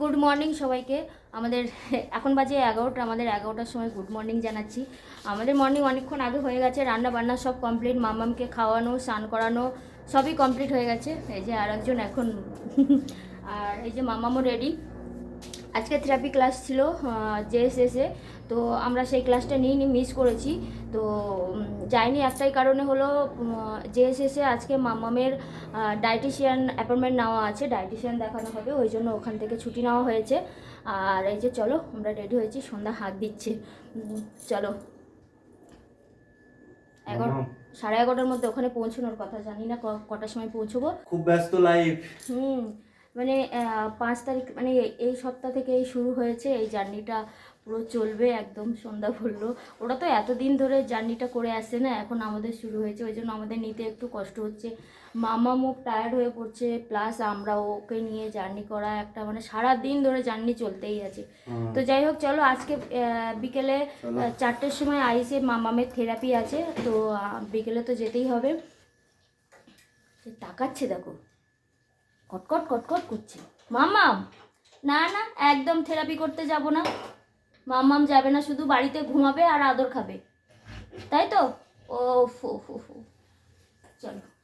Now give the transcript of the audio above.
Good morning সবাইকে। আমাদের এখন বাজে এগারোটা, আমাদের এগারোটার সময় গুড মর্নিং জানাচ্ছি। আমাদের মর্নিং অনেকক্ষণ আগে হয়ে গেছে রান্না বান্না সব কমপ্লিট মামামকে খাওয়ানো, স্নান করানো, সবই কমপ্লিট হয়ে গেছে। এই যে আর একজন এখন। আর এই যে মামামও রেডি আজকে থেরাপি ক্লাস ছিল জেএসএসে তো আমরা সেই ক্লাসটা নিইনি মিস করেছি। তো যাইনি একটাই কারণে হলো জেএসএসে আজকে মামামের ডায়েটিশিয়ান অ্যাপয়েন্টমেন্ট নেওয়া আছে ডায়েটিশিয়ান দেখানো হবে ওই জন্য ওখান থেকে ছুটি নেওয়া হয়েছে। আর এই যে চলো আমরা রেডি হয়েছি সন্ধ্যা হাত দিচ্ছে। চলো। এগারো সাড়ে এগারোটার মধ্যে ওখানে পৌঁছানোর কথা জানি না কটার সময় পৌঁছবো। খুব ব্যস্ত লাইফ হুম। মানে পাঁচ তারিখ মানে এই- এই সপ্তাহ থেকেই শুরু হয়েছে। এই জার্নিটা পুরো চলবে একদম সন্ধ্যা পড়ল। ওরা তো এতদিন ধরে জার্নিটা করে আসছে না এখন আমাদের শুরু হয়েছে। ওই জন্য আমাদের নিতে একটু কষ্ট হচ্ছে। মামা মুখ টায়ার্ড হয়ে পড়ছে প্লাস আমরা ওকে নিয়ে জার্নি করা একটা মানে সারা দিন ধরে জার্নি চলতেই আছে। তো যাই হোক চলো আজকে বিকেলে চারটের সময় আইসে মামামের থেরাপি আছে তো বিকেলে তো যেতেই হবে। তাকাচ্ছে দেখো। কটকট কটকট করছে। মামাম না না, একদম থেরাপি করতে যাব না। মামাম যাবে না, শুধু বাড়িতে ঘুমাবে আর আদর খাবে। তাই তো? ও, ফো ফো ফো। চলো।